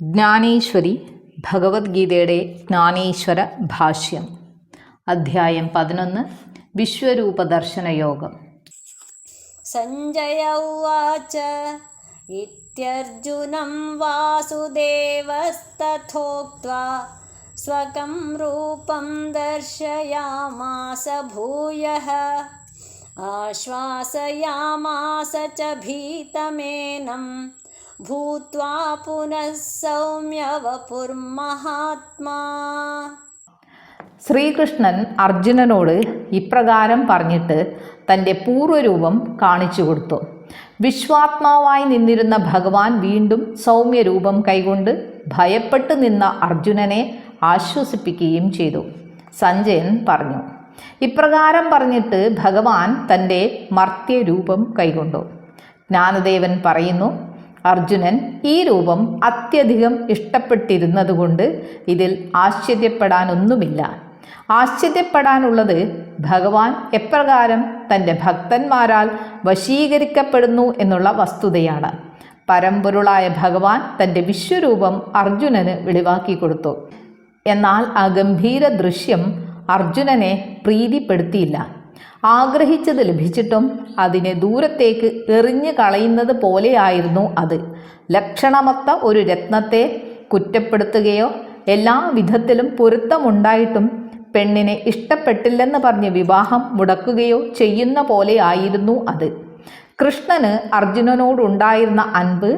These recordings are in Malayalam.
ജ്ഞാനേശ്വരി ഭഗവത്ഗീതയുടെ ജ്ഞാനേശ്വര ഭാഷ്യം. അധ്യായം പതിനൊന്ന്. വിശ്വരൂപദർശനയോഗം. സഞ്ജയ ഉവാച. ഇത്യർജുനം വാസുദേവസ്തഥോക്വാ സ്വകം രൂപം ദർശയാമാസ ഭൂയ ആശ്വാസയാമാസ ച ഭീതമേനം. भूत्वा पुनः सौम्यवपुर्महात्मा ശ്രീകൃഷ്ണൻ അർജുനനോട് ഇപ്രകാരം പറഞ്ഞിട്ട് തൻ്റെ പൂർവ്വരൂപം കാണിച്ചു കൊടുത്തു വിശ്വാത്മാവായി നിന്നിരുന്ന ഭഗവാൻ വീണ്ടും സൗമ്യരൂപം കൈകൊണ്ട് ഭയപ്പെട്ടു നിന്ന അർജുനനെ ആശ്വസിപ്പിക്കുകയും ചെയ്തു സഞ്ജയൻ പറഞ്ഞു ഇപ്രകാരം പറഞ്ഞിട്ട് ഭഗവാൻ തൻ്റെ മർത്യരൂപം കൈകൊണ്ടു ജ്ഞാനദേവൻ പറയുന്നു അർജുനൻ ഈ രൂപം അത്യധികം ഇഷ്ടപ്പെട്ടിരുന്നതുകൊണ്ട് ഇതിൽ ആശ്ചര്യപ്പെടാനൊന്നുമില്ല. ആശ്ചര്യപ്പെടാനുള്ളത് ഭഗവാൻ എപ്രകാരം തന്റെ ഭക്തന്മാരാൽ വശീകരിക്കപ്പെടുന്നു എന്നുള്ള വസ്തുതയാണ്. പരമ്പൊരുളായ ഭഗവാൻ തന്റെ വിശ്വരൂപം അർജുനന് വെളിവാക്കി കൊടുത്തു. എന്നാൽ ആ ഗംഭീര ദൃശ്യം അർജുനനെ പ്രീതിപ്പെടുത്തിയില്ല. ആഗ്രഹിച്ചത് ലഭിച്ചിട്ടും അതിനെ ദൂരത്തേക്ക് എറിഞ്ഞു കളയുന്നത് പോലെയായിരുന്നു അത്. ലക്ഷണമൊത്ത ഒരു രത്നത്തെ കുറ്റപ്പെടുത്തുകയോ എല്ലാ വിധത്തിലും പൊരുത്തമുണ്ടായിട്ടും പെണ്ണിനെ ഇഷ്ടപ്പെട്ടില്ലെന്ന് പറഞ്ഞ് വിവാഹം മുടക്കുകയോ ചെയ്യുന്ന പോലെയായിരുന്നു അത്. കൃഷ്ണന് അർജുനനോടുണ്ടായിരുന്ന അൻപ്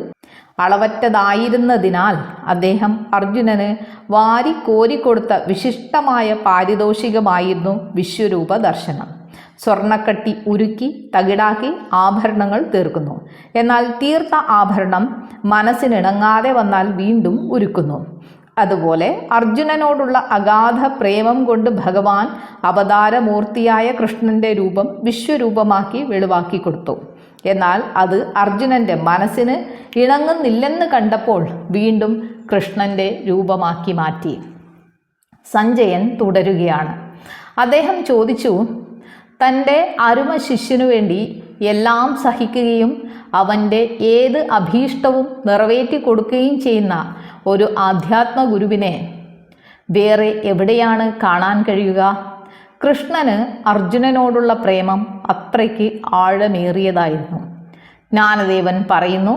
അളവറ്റതായിരുന്നതിനാൽ അദ്ദേഹം അർജുനന് വാരി കോരിക്കൊടുത്ത വിശിഷ്ടമായ പാരിതോഷികമായിരുന്നു വിശ്വരൂപ ദർശനം സ്വർണക്കട്ടി ഉരുക്കി തകിടാക്കി ആഭരണങ്ങൾ തീർക്കുന്നു. എന്നാൽ തീർത്ത ആഭരണം മനസ്സിനിണങ്ങാതെ വന്നാൽ വീണ്ടും ഉരുക്കുന്നു. അതുപോലെ അർജുനനോടുള്ള അഗാധ പ്രേമം കൊണ്ട് ഭഗവാൻ അവതാരമൂർത്തിയായ കൃഷ്ണന്റെ രൂപം വിശ്വരൂപമാക്കി വെളിവാക്കി കൊടുത്തു. എന്നാൽ അത് അർജുനന്റെ മനസ്സിന് ഇണങ്ങുന്നില്ലെന്ന് കണ്ടപ്പോൾ വീണ്ടും കൃഷ്ണന്റെ രൂപമാക്കി മാറ്റി. സഞ്ജയൻ തുടരുകയാണ്. അദ്ദേഹം ചോദിച്ചു തന്റെ അരുമ ശിഷ്യനു വേണ്ടി എല്ലാം സഹിക്കുകയും അവന്റെ ഏത് അഭീഷ്ടവും നിറവേറ്റി കൊടുക്കുകയും ചെയ്യുന്ന ഒരു ആധ്യാത്മ ഗുരുവിനെ വേറെ എവിടെയാണ് കാണാൻ കഴിയുക? കൃഷ്ണന് അർജുനനോടുള്ള പ്രേമം അത്രയ്ക്ക് ആഴമേറിയതായിരുന്നു. ജ്ഞാനദേവൻ പറയുന്നു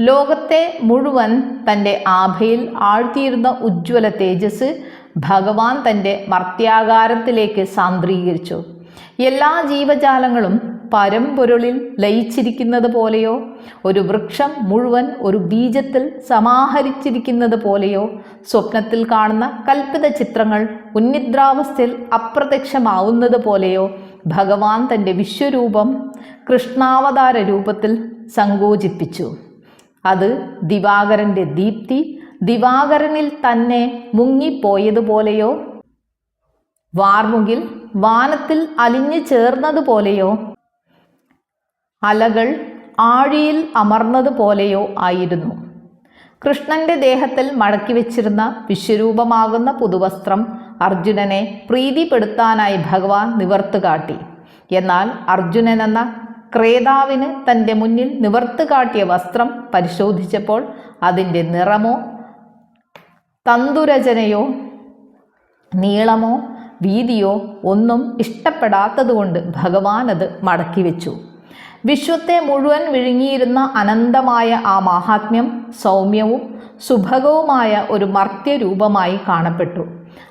ലോകത്തെ മുഴുവൻ തന്റെ ആഭയിൽ ആഴ്ത്തിയിരുന്ന ഉജ്ജ്വല തേജസ് ഭഗവാൻ തന്റെ മർത്യാകാരത്തിലേക്ക് സാന്ദ്രീകരിച്ചു. എല്ലാ ജീവജാലങ്ങളും പരമ്പൊരുളിൽ ലയിച്ചിരിക്കുന്നത് പോലെയോ ഒരു വൃക്ഷം മുഴുവൻ ഒരു ബീജത്തിൽ സമാഹരിച്ചിരിക്കുന്നത് പോലെയോ സ്വപ്നത്തിൽ കാണുന്ന കൽപ്പിത ചിത്രങ്ങൾ ഉന്നിദ്രാവസ്ഥയിൽ അപ്രത്യക്ഷമാവുന്നത് പോലെയോ ഭഗവാൻ തന്റെ വിശ്വരൂപം കൃഷ്ണാവതാര രൂപത്തിൽ സങ്കോചിപ്പിച്ചു. അത് ദിവാകരന്റെ ദീപ്തി ദിവാകരനിൽ തന്നെ മുങ്ങിപ്പോയതുപോലെയോ വാർമുകിൽ വാനത്തിൽ അലിഞ്ഞു ചേർന്നതുപോലെയോ അലകൾ ആഴിയിൽ അമർന്നതുപോലെയോ ആയിരുന്നു. കൃഷ്ണന്റെ ദേഹത്തിൽ മടക്കി വെച്ചിരുന്ന വിശ്വരൂപമാകുന്ന പുതുവസ്ത്രം അർജുനനെ പ്രീതിപ്പെടുത്താനായി ഭഗവാൻ നിവർത്ത് കാട്ടി. എന്നാൽ അർജുനൻ എന്ന ക്രേതാവിന് തന്റെ മുന്നിൽ നിവർത്ത് കാട്ടിയ വസ്ത്രം പരിശോധിച്ചപ്പോൾ അതിന്റെ നിറമോ തന്തുരചനയോ നീളമോ വീതിയോ ഒന്നും ഇഷ്ടപ്പെടാത്തതുകൊണ്ട് ഭഗവാൻ അത് മടക്കി വെച്ചു. വിശ്വത്തെ മുഴുവൻ വിഴുങ്ങിയിരുന്ന അനന്തമായ ആ മാഹാത്മ്യം സൗമ്യവും സുഭകവുമായ ഒരു മർത്യരൂപമായി കാണപ്പെട്ടു.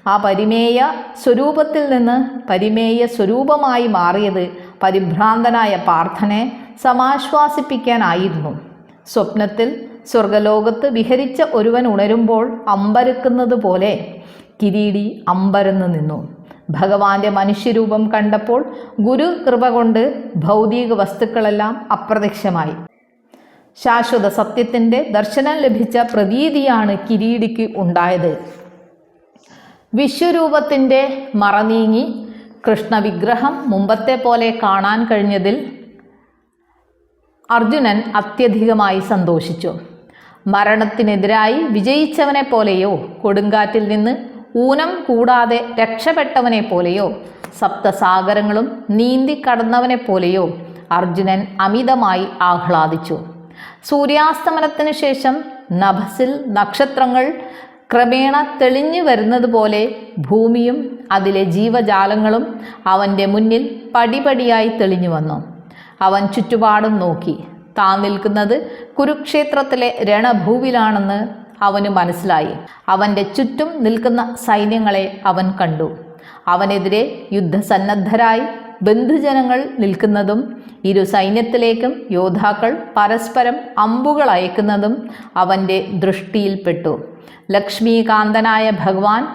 ആ പരിമേയ സ്വരൂപത്തിൽ നിന്ന് പരിമേയ സ്വരൂപമായി മാറിയത് പരിഭ്രാന്തനായ പാർത്ഥനെ സമാശ്വാസിപ്പിക്കാനായിരുന്നു. സ്വപ്നത്തിൽ സ്വർഗലോകത്ത് വിഹരിച്ച ഒരുവൻ ഉണരുമ്പോൾ അമ്പരക്കുന്നത് പോലെ കിരീടി അമ്പരന്ന് നിന്നു. ഭഗവാന്റെ മനുഷ്യരൂപം കണ്ടപ്പോൾ ഗുരു കൃപ കൊണ്ട് ഭൗതിക വസ്തുക്കളെല്ലാം അപ്രത്യക്ഷമായി. ശാശ്വത സത്യത്തിന്റെ ദർശനം ലഭിച്ച പ്രതീതിയാണ് കിരീടിക്ക് ഉണ്ടായത്. വിശ്വരൂപത്തിന്റെ മറനീങ്ങി കൃഷ്ണവിഗ്രഹം മുമ്പത്തെ പോലെ കാണാൻ കഴിഞ്ഞതിൽ അർജുനൻ അത്യധികമായി സന്തോഷിച്ചു. മരണത്തിനെതിരായി വിജയിച്ചവനെ പോലെയോ കൊടുങ്കാറ്റിൽ നിന്ന് ഊനം കൂടാതെ രക്ഷപ്പെട്ടവനെ പോലെയോ സപ്തസാഗരങ്ങളും നീന്തി കടന്നവനെ പോലെയോ അർജുനൻ അമിതമായി ആഹ്ലാദിച്ചു. സൂര്യാസ്തമനത്തിനു ശേഷം നഭസിൽ നക്ഷത്രങ്ങൾ ക്രമേണ തെളിഞ്ഞു വരുന്നത് പോലെ ഭൂമിയും അതിലെ ജീവജാലങ്ങളും അവന്റെ മുന്നിൽ പടിപടിയായി തെളിഞ്ഞു വന്നു. അവൻ ചുറ്റുപാടും നോക്കി. താൻ നിൽക്കുന്നത് കുരുക്ഷേത്രത്തിലെ രണഭൂവിലാണെന്ന് അവന് മനസ്സിലായി. അവന്റെ ചുറ്റും നിൽക്കുന്ന സൈന്യങ്ങളെ അവൻ കണ്ടു. അവനെതിരെ യുദ്ധസന്നദ്ധരായി ബന്ധുജനങ്ങൾ നിൽക്കുന്നതും ഇരു സൈന്യത്തിലേക്കും യോദ്ധാക്കൾ പരസ്പരം അമ്പുകൾ അയക്കുന്നതും അവന്റെ ദൃഷ്ടിയിൽപ്പെട്ടു. ലക്ഷ്മീകാന്തനായ ഭഗവാൻ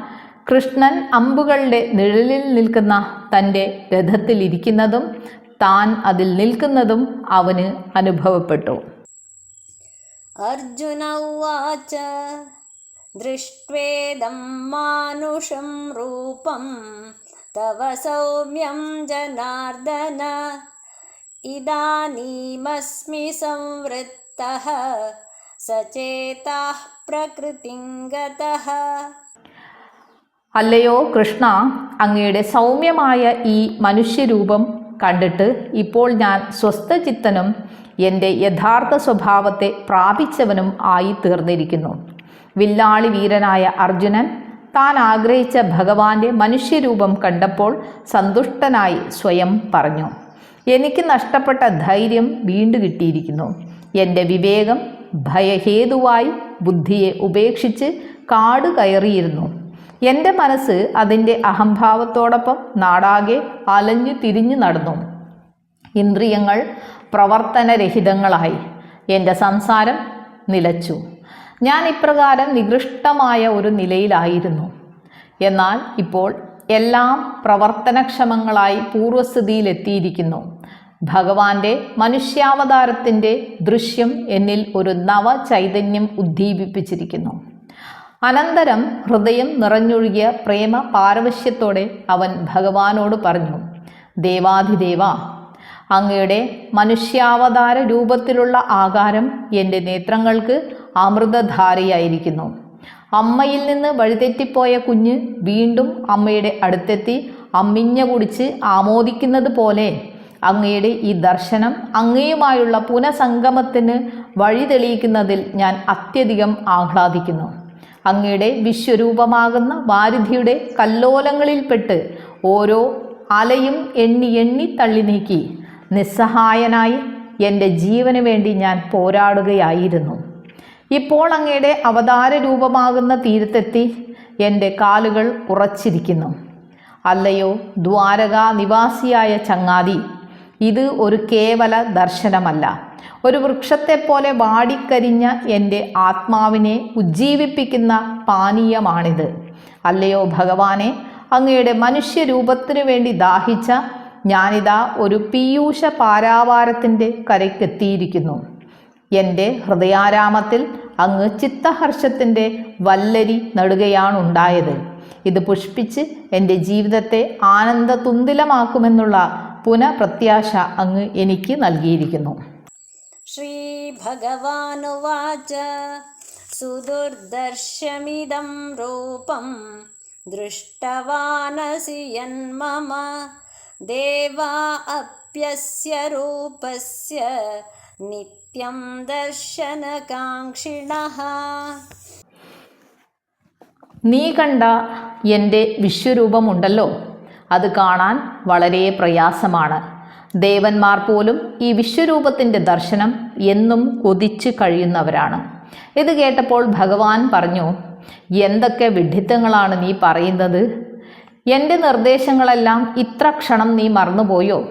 കൃഷ്ണൻ അമ്പുകളുടെ നിഴലിൽ നിൽക്കുന്ന തന്റെ രഥത്തിലിരിക്കുന്നതും താൻ അതിൽ നിൽക്കുന്നതും അവന് അനുഭവപ്പെട്ടു. अर्जुन उवाच दृष्ट्वेदं मानुषं रूपं तव सौम्यं जनार्दन इदानीमस्मि संवृत्तः सचेताः प्रकृतिं गतः അല്ലയോ കൃഷ്ണ അങ്ങയുടെ സൗമ്യമായ ഈ മനുഷ്യരൂപം കണ്ടിട്ട് ഇപ്പോൾ ഞാൻ സ്വസ്ഥചിത്തനും എന്റെ യഥാർത്ഥ സ്വഭാവത്തെ പ്രാപിച്ചവനും ആയി തീർന്നിരിക്കുന്നു വില്ലാളി വീരനായ അർജുനൻ താൻ ആഗ്രഹിച്ച ഭഗവാന്റെ മനുഷ്യരൂപം കണ്ടപ്പോൾ സന്തുഷ്ടനായി സ്വയം പറഞ്ഞു എനിക്ക് നഷ്ടപ്പെട്ട ധൈര്യം വീണ്ടു കിട്ടിയിരിക്കുന്നു. എന്റെ വിവേകം ഭയഹേതുവായി ബുദ്ധിയെ ഉപേക്ഷിച്ച് കാട് കയറിയിരുന്നു. എന്റെ മനസ്സ് അതിന്റെ അഹംഭാവത്തോടൊപ്പം നാടാകെ അലഞ്ഞു തിരിഞ്ഞു നടന്നു. ഇന്ദ്രിയങ്ങൾ പ്രവർത്തനരഹിതങ്ങളായി എന്റെ സംസാരം നിലച്ചു. ഞാൻ ഇപ്രകാരം നികൃഷ്ടമായ ഒരു നിലയിലായിരുന്നു. എന്നാൽ ഇപ്പോൾ എല്ലാം പ്രവർത്തനക്ഷമങ്ങളായി പൂർവസ്ഥിതിയിലെത്തിയിരിക്കുന്നു. ഭഗവാന്റെ മനുഷ്യാവതാരത്തിന്റെ ദൃശ്യം എന്നിൽ ഒരു നവ ചൈതന്യം ഉദ്ദീപിപ്പിച്ചിരിക്കുന്നു. അനന്തരം ഹൃദയം നിറഞ്ഞൊഴുകിയ പ്രേമ പാരവശ്യത്തോടെ അവൻ ഭഗവാനോട് പറഞ്ഞു ദേവാധിദേവ അങ്ങയുടെ മനുഷ്യാവതാര രൂപത്തിലുള്ള ആകാരം എന്റെ നേത്രങ്ങൾക്ക് അമൃതധാരയായിരിക്കുന്നു. അമ്മയിൽ നിന്ന് വഴിതെറ്റിപ്പോയ കുഞ്ഞ് വീണ്ടും അമ്മയുടെ അടുത്തെത്തി അമ്മിഞ്ഞ കുടിച്ച് ആമോദിക്കുന്നത് പോലെ അങ്ങയുടെ ഈ ദർശനം അങ്ങയുമായുള്ള പുനഃസംഗമത്തിന് വഴി തെളിയിക്കുന്നതിൽ ഞാൻ അത്യധികം ആഹ്ലാദിക്കുന്നു. അങ്ങയുടെ വിശ്വരൂപമാകുന്ന വാരിധിയുടെ കല്ലോലങ്ങളിൽപ്പെട്ട് ഓരോ അലയും എണ്ണി എണ്ണി തള്ളി നീക്കി. നിസ്സഹായനായി എന്റെ ജീവന് വേണ്ടി ഞാൻ പോരാടുകയായിരുന്നു. ഇപ്പോൾ അങ്ങയുടെ അവതാര രൂപമാകുന്ന തീരത്തെത്തി എന്റെ കാലുകൾ ഉറച്ചിരിക്കുന്നു. അല്ലയോ ദ്വാരക നിവാസിയായ ചങ്ങാതി ഇത് ഒരു കേവല ദർശനമല്ല. ഒരു വൃക്ഷത്തെപ്പോലെ വാടിക്കരിഞ്ഞ എന്റെ ആത്മാവിനെ ഉജ്ജീവിപ്പിക്കുന്ന പാനീയമാണിത്. അല്ലയോ ഭഗവാനെ അങ്ങയുടെ മനുഷ്യരൂപത്തിനു വേണ്ടി ദാഹിച്ച ഞാനിതാ ഒരു പീയൂഷ പാരാവാരത്തിന്റെ കരയ്ക്കെത്തിയിരിക്കുന്നു. എന്റെ ഹൃദയാരാമത്തിൽ അങ്ങ് ചിത്തഹർഷത്തിന്റെ വല്ലരി നടുകയാണുണ്ടായത്. ഇത് പുഷ്പിച്ച് എന്റെ ജീവിതത്തെ ആനന്ദ തുന്തിലമാക്കുമെന്നുള്ള പുനഃപ്രത്യാശ അങ്ങ് എനിക്ക് നൽകിയിരിക്കുന്നു. ശ്രീ ഭഗവാനുവാച രൂപം ദൃഷ്ടവാനസി യന്മമ देवा अप्यस्य रूपस्य नित्यं दर्शनकाङ्क्षिणः നീ കണ്ട എൻ്റെ വിശ്വരൂപമുണ്ടല്ലോ അത് കാണാൻ വളരെ പ്രയാസമാണ് ദേവന്മാർ പോലും ഈ വിശ്വരൂപത്തിൻ്റെ ദർശനം എന്നും കൊതിച്ചു കഴിയുന്നവരാണ് ഇത് കേട്ടപ്പോൾ ഭഗവാൻ പറഞ്ഞു എന്തൊക്കെ വിഡ്ഢിത്തങ്ങളാണ് നീ പറയുന്നത് എന്റെ നിർദ്ദേശങ്ങളെല്ലാം ഇത്ര ക്ഷണം നീ മറന്നുപോയോ?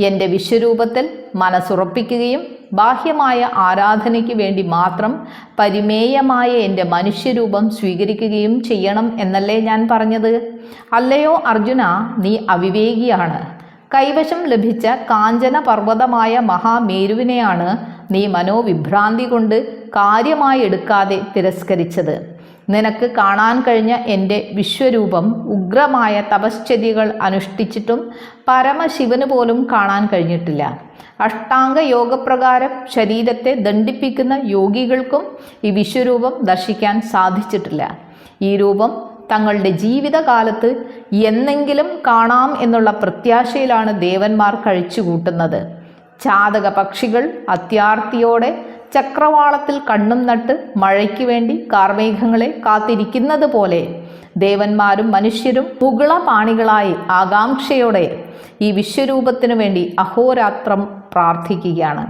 എന്റെ വിശ്വരൂപത്തിൽ മനസ്സുറപ്പിക്കുകയും ബാഹ്യമായ ആരാധനയ്ക്ക് വേണ്ടി മാത്രം പരിമേയമായ എന്റെ മനുഷ്യരൂപം സ്വീകരിക്കുകയും ചെയ്യണം എന്നല്ലേ ഞാൻ പറഞ്ഞത്? അല്ലയോ അർജുന നീ അവിവേകിയാണ്. കൈവശം ലഭിച്ച കാഞ്ചന പർവതമായ മഹാമേരുവിനെയാണ് നീ മനോവിഭ്രാന്തി കൊണ്ട് കാര്യമായി എടുക്കാതെ തിരസ്കരിച്ചത്. നിനക്ക് കാണാൻ കഴിഞ്ഞ എന്റെ വിശ്വരൂപം ഉഗ്രമായ തപശ്ചര്യകൾ അനുഷ്ഠിച്ചിട്ടും പരമശിവന് പോലും കാണാൻ കഴിഞ്ഞിട്ടില്ല. അഷ്ടാംഗ യോഗപ്രകാരം ശരീരത്തെ ദണ്ഡിപ്പിക്കുന്ന യോഗികൾക്കും ഈ വിശ്വരൂപം ദർശിക്കാൻ സാധിച്ചിട്ടില്ല. ഈ രൂപം തങ്ങളുടെ ജീവിതകാലത്ത് എന്നെങ്കിലും കാണാം എന്നുള്ള പ്രത്യാശയിലാണ് ദേവന്മാർ കഴിച്ചുകൂട്ടുന്നത്. ചാതക പക്ഷികൾ അത്യാർത്തിയോടെ ചക്രവാളത്തിൽ കണ്ണും നട്ട് മഴയ്ക്ക് വേണ്ടി കാർമേഘങ്ങളെ കാത്തിരിക്കുന്നത് പോലെ ദേവന്മാരും മനുഷ്യരും മുകളപാണികളായി ആകാംക്ഷയോടെ ഈ വിശ്വരൂപത്തിനു വേണ്ടി അഹോരാത്രം പ്രാർത്ഥിക്കുകയാണ്.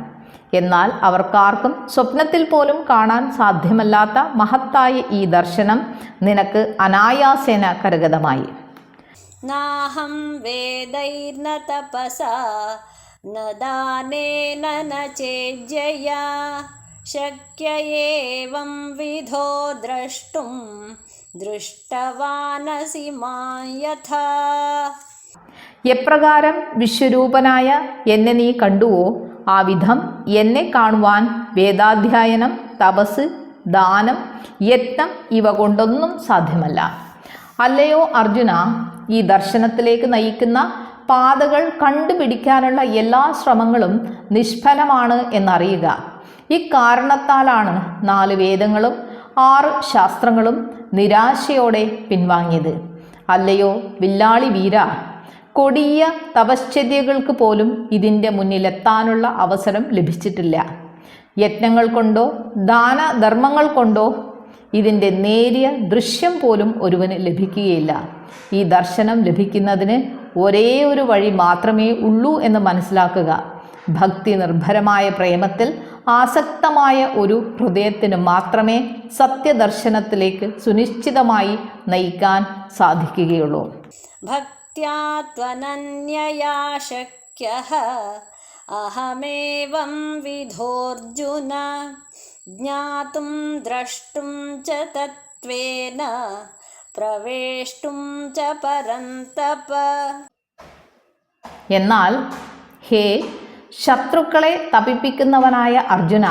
എന്നാൽ അവർക്കാർക്കും സ്വപ്നത്തിൽ പോലും കാണാൻ സാധ്യമല്ലാത്ത മഹത്തായ ഈ ദർശനം നിനക്ക് അനായാസേന കരഗതമായി. നാഹം വേദൈർന തപസാ न दानेन न चेज्जया शक्य एवं विधो द्रष्टुं दृष्टवानसि मां यथा എപ്രകാരം വിശ്വരൂപനായ എന്നെ നീ കണ്ടുവോ ആ വിധം എന്നെ കാണുവാൻ വേദാധ്യയനം തപസ് ദാനം യത്നം ഇവ കൊണ്ടൊന്നും സാധ്യമല്ല അല്ലയോ അർജുന ഈ ദർശനത്തിലേക്ക് നയിക്കുന്ന പാതകൾ കണ്ടുപിടിക്കാനുള്ള എല്ലാ ശ്രമങ്ങളും നിഷ്ഫലമാണ് എന്നറിയുക. ഇക്കാരണത്താലാണ് നാല് വേദങ്ങളും ആറ് ശാസ്ത്രങ്ങളും നിരാശയോടെ പിൻവാങ്ങിയത്. അല്ലയോ വില്ലാളി വീര? കൊടിയ തപശ്ചര്യകൾക്ക് പോലും ഇതിന്റെ മുന്നിലെത്താനുള്ള അവസരം ലഭിച്ചിട്ടില്ല. യജ്ഞങ്ങൾ കൊണ്ടോ ദാനധർമ്മങ്ങൾ കൊണ്ടോ ഇതിന്റെ നേരിയ ദൃശ്യം പോലും ഒരുവന് ലഭിക്കുകയില്ല. ഈ ദർശനം ലഭിക്കുന്നതിന് ഒരേ ഒരു വഴി മാത്രമേ ഉള്ളൂ എന്ന് മനസ്സിലാക്കുക. ഭക്തി നിർഭരമായ പ്രേമത്തിൽ ആസക്തമായ ഒരു ഹൃദയത്തിന് മാത്രമേ സത്യദർശനത്തിലേക്ക് സുനിശ്ചിതമായി നയിക്കാൻ സാധിക്കുകയുള്ളൂ. ഭക്തിയാത്വനന്യയാ അഹമേവം വിധോർജുന. ज्ञातुं द्रष्टुं च तत्त्वेन प्रवेष्टुं च परन्तप എന്നാൽ ഹേ ശത്രുക്കളെ തപിപ്പിക്കുന്നവനായ അർജുന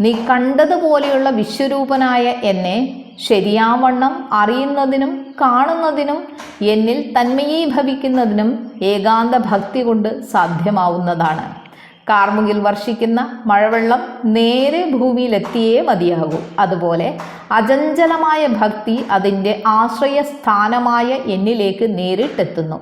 നീ കണ്ടതുപോലെയുള്ള വിശ്വരൂപനായ എന്നെ ശരിയാവണ്ണം അറിയുന്നതിനും കാണുന്നതിനും എന്നിൽ തന്മയീഭവിക്കുന്നതിനും ഏകാന്ത ഭക്തി കൊണ്ട് സാധ്യമാവുന്നതാണ് കാർമുകിൽ വർഷിക്കുന്ന മഴവെള്ളം നേരെ ഭൂമിയിലെത്തിയേ മതിയാകൂ. അതുപോലെ അചഞ്ചലമായ ഭക്തി അതിന്റെ ആശ്രയസ്ഥാനമായ എന്നിലേക്ക് നേരിട്ടെത്തുന്നു.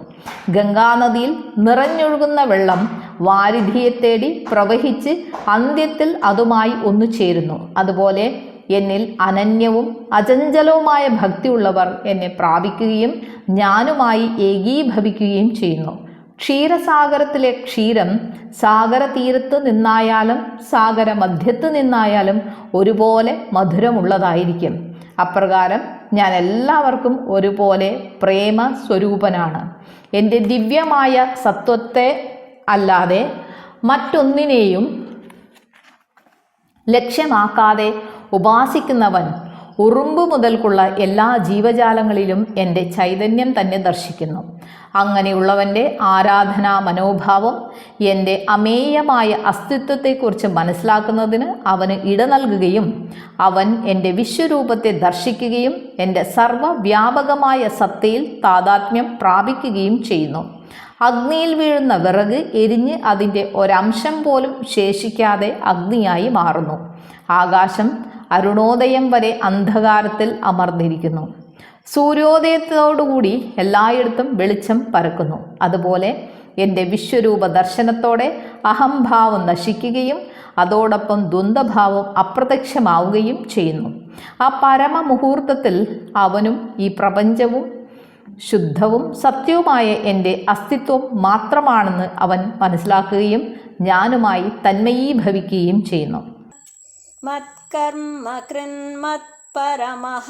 ഗംഗാനദിയിൽ നിറഞ്ഞൊഴുകുന്ന വെള്ളം വാരിധിയെ തേടി പ്രവഹിച്ച് അന്ത്യത്തിൽ അതുമായി ഒന്നു ചേരുന്നു. അതുപോലെ എന്നിൽ അനന്യവും അചഞ്ചലവുമായ ഭക്തിയുള്ളവർ എന്നെ പ്രാപിക്കുകയും ഞാനുമായി ഏകീഭവിക്കുകയും ചെയ്യുന്നു. ക്ഷീരസാഗരത്തിലെ ക്ഷീരം സാഗരതീരത്ത് നിന്നായാലും സാഗര മധ്യത്ത് നിന്നായാലും ഒരുപോലെ മധുരമുള്ളതായിരിക്കും. അപ്രകാരം ഞാൻ എല്ലാവർക്കും ഒരുപോലെ പ്രേമ സ്വരൂപനാണ് എന്റെ ദിവ്യമായ സത്വത്തെ അല്ലാതെ മറ്റൊന്നിനെയും ലക്ഷ്യമാക്കാതെ ഉപാസിക്കുന്നവൻ ഉറുമ്പ് മുതൽക്കുള്ള എല്ലാ ജീവജാലങ്ങളിലും എന്റെ ചൈതന്യം തന്നെ ദർശിക്കുന്നു. അങ്ങനെയുള്ളവന്റെ ആരാധനാ മനോഭാവം എന്റെ അമേയമായ അസ്തിത്വത്തെക്കുറിച്ച് മനസ്സിലാക്കുന്നതിന് അവന് ഇട നൽകുകയും അവൻ എന്റെ വിശ്വരൂപത്തെ ദർശിക്കുകയും എന്റെ സർവവ്യാപകമായ സത്തയിൽ താതാത്മ്യം പ്രാപിക്കുകയും ചെയ്യുന്നു. അഗ്നിയിൽ വീഴുന്ന വിറക് എരിഞ്ഞ് അതിന്റെ ഒരംശം പോലും ശേഷിക്കാതെ അഗ്നിയായി മാറുന്നു. ആകാശം അരുണോദയം വരെ അന്ധകാരത്തിൽ അമർന്നിരിക്കുന്നു. സൂര്യോദയത്തോടുകൂടി എല്ലായിടത്തും വെളിച്ചം പരക്കുന്നു. അതുപോലെ എന്റെ വിശ്വരൂപ ദർശനത്തോടെ അഹംഭാവം നശിക്കുകയും അതോടൊപ്പം ദ്വന്ദ്ഭാവം അപ്രത്യക്ഷമാവുകയും ചെയ്യുന്നു. ആ പരമമുഹൂർത്തത്തിൽ അവനും ഈ പ്രപഞ്ചവും ശുദ്ധവും സത്യവുമായ എന്റെ അസ്തിത്വം മാത്രമാണെന്ന് അവൻ മനസ്സിലാക്കുകയും ഞാനുമായി തന്മയീഭവിക്കുകയും ചെയ്യുന്നു. മത്കർമ്മ കൃന്മത്പരമഃ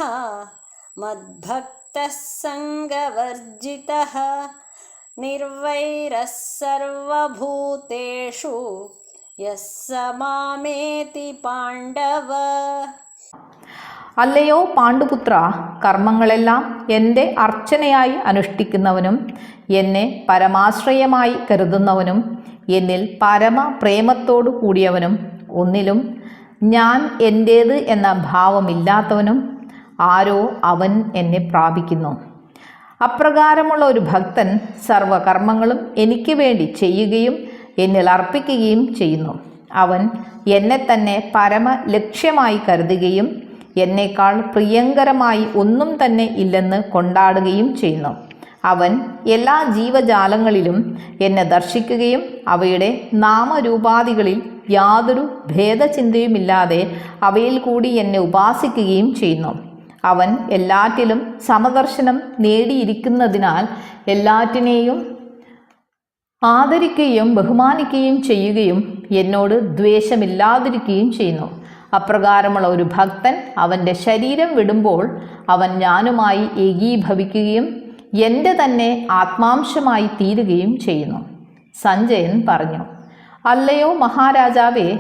മദ്ഭക്തഃ സംഗവർജിതഃ നിർവൈരः സർവഭൂതേഷു യः സമാമേതി പാണ്ഡവ അല്ലയോ പാണ്ഡുപുത്ര കർമ്മങ്ങളെല്ലാം എന്റെ അർച്ചനയായി അനുഷ്ഠിക്കുന്നവനും എന്നെ പരമാശ്രയമായി കരുതുന്നവനും എന്നിൽ പരമ പ്രേമത്തോടു കൂടിയവനും ഒന്നിലും ഞാൻ എന്റേത് എന്ന ഭാവമില്ലാത്തവനും ആരോ അവൻ എന്നെ പ്രാപിക്കുന്നു. അപ്രകാരമുള്ള ഒരു ഭക്തൻ സർവകർമ്മങ്ങളും എനിക്ക് വേണ്ടി ചെയ്യുകയും എന്നിൽ അർപ്പിക്കുകയും ചെയ്യുന്നു. അവൻ എന്നെ തന്നെ പരമ ലക്ഷ്യമായി കരുതുകയും എന്നേക്കാൾ പ്രിയങ്കരമായി ഒന്നും തന്നെ ഇല്ലെന്ന് കൊണ്ടാടുകയും ചെയ്യുന്നു. അവൻ എല്ലാ ജീവജാലങ്ങളിലും എന്നെ ദർശിക്കുകയും അവയുടെ നാമരൂപാദികളിൽ യാതൊരു ഭേദചിന്തയുമില്ലാതെ അവയിൽ കൂടി എന്നെ ഉപാസിക്കുകയും ചെയ്യുന്നു. അവൻ എല്ലാറ്റിലും സമദർശനം നേടിയിരിക്കുന്നതിനാൽ എല്ലാറ്റിനെയും ആദരിക്കുകയും ബഹുമാനിക്കുകയും ചെയ്യുകയും എന്നോട് ദ്വേഷമില്ലാതിരിക്കുകയും ചെയ്യുന്നു. അപ്രകാരമുള്ള ഒരു ഭക്തൻ അവന്റെ ശരീരം വിടുമ്പോൾ അവൻ ഞാനുമായി ഏകീഭവിക്കുകയും എന്റെ തന്നെ ആത്മാംശമായി തീരുകയും ചെയ്യുന്നു. സഞ്ജയൻ പറഞ്ഞു അല്ലയോ മഹാരാജാവേ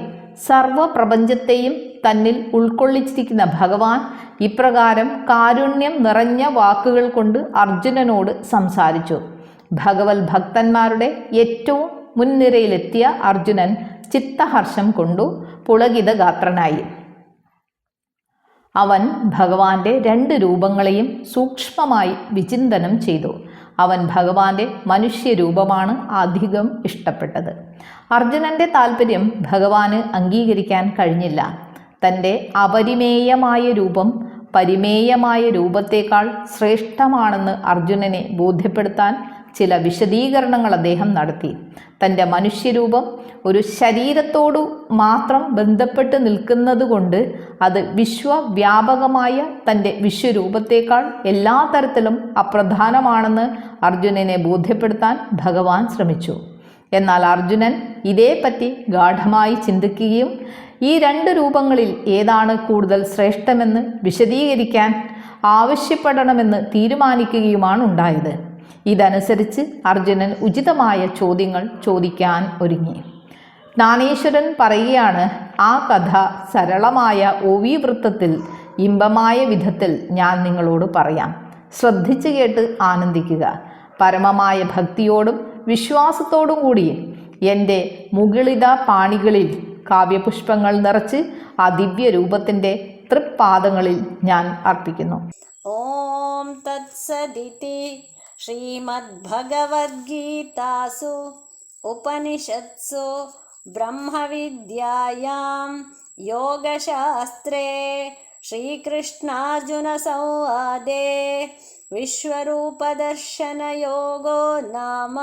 സർവപ്രപഞ്ചത്തെയും തന്നിൽ ഉൾക്കൊള്ളിച്ചിരിക്കുന്ന ഭഗവാൻ ഇപ്രകാരം കാരുണ്യം നിറഞ്ഞ വാക്കുകൾ കൊണ്ട് അർജുനനോട് സംസാരിച്ചു. ഭഗവത് ഭക്തന്മാരുടെ ഏറ്റവും മുൻനിരയിലെത്തിയ അർജുനൻ ചിത്തഹർഷം കൊണ്ടു പുളകിതഗാത്രനായി. അവൻ ഭഗവാന്റെ രണ്ട് രൂപങ്ങളെയും സൂക്ഷ്മമായി വിചിന്തനം ചെയ്തു. അവൻ ഭഗവാന്റെ മനുഷ്യരൂപമാണ് അധികം ഇഷ്ടപ്പെട്ടത്. അർജുനന്റെ താല്പര്യം ഭഗവാന് അംഗീകരിക്കാൻ കഴിഞ്ഞില്ല. തന്റെ അപരിമേയമായ രൂപം പരിമേയമായ രൂപത്തേക്കാൾ ശ്രേഷ്ഠമാണെന്ന് അർജുനനെ ബോധ്യപ്പെടുത്താൻ ചില വിശദീകരണങ്ങൾ അദ്ദേഹം നടത്തി. തന്റെ മനുഷ്യരൂപം ഒരു ശരീരത്തോടു മാത്രം ബന്ധപ്പെട്ട് നിൽക്കുന്നത് കൊണ്ട് അത് വിശ്വവ്യാപകമായ തന്റെ വിശ്വരൂപത്തേക്കാൾ എല്ലാ തരത്തിലും അപ്രധാനമാണെന്ന് അർജുനനെ ബോധ്യപ്പെടുത്താൻ ഭഗവാൻ ശ്രമിച്ചു. എന്നാൽ അർജുനൻ ഇതേപ്പറ്റി ഗാഠമായി ചിന്തിക്കുകയും ഈ രണ്ട് രൂപങ്ങളിൽ ഏതാണ് കൂടുതൽ ശ്രേഷ്ഠമെന്ന് വിശദീകരിക്കാൻ ആവശ്യപ്പെടണമെന്ന് തീരുമാനിക്കുകയുമാണ് ഉണ്ടായത്. ഇതനുസരിച്ച് അർജുനൻ ഉചിതമായ ചോദ്യങ്ങൾ ചോദിക്കാൻ ഒരുങ്ങി. ജ്ഞാനേശ്വരൻ പറയുകയാണ് ആ കഥ സരളമായ ഓവീവൃത്തത്തിൽ ഇമ്പമായ വിധത്തിൽ ഞാൻ നിങ്ങളോട് പറയാം. ശ്രദ്ധിച്ചു കേട്ട് ആനന്ദിക്കുക. പരമമായ ഭക്തിയോടും വിശ്വാസത്തോടും കൂടി എന്റെ മുകളിത പാണികളിൽ കാവ്യപുഷ്പങ്ങൾ നിറച്ച് ആ ദിവ്യ രൂപത്തിന്റെ തൃപ്പാദങ്ങളിൽ ഞാൻ അർപ്പിക്കുന്നു. ഓം തത്സദിതി श्रीमद्भगवद्गीतासु उपनिषत्सु ब्रह्मविद्यायां योगशास्त्रे श्रीकृष्णार्जुनसंवादे विश्वरूपदर्शनयोगो नाम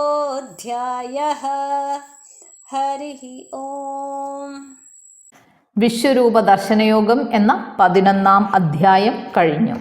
एकादशोऽध्यायः हरिः ओम् വിശ്വരൂപ ദർശനയോഗം എന്ന പതിനൊന്നാം അധ്യായം കഴിഞ്ഞു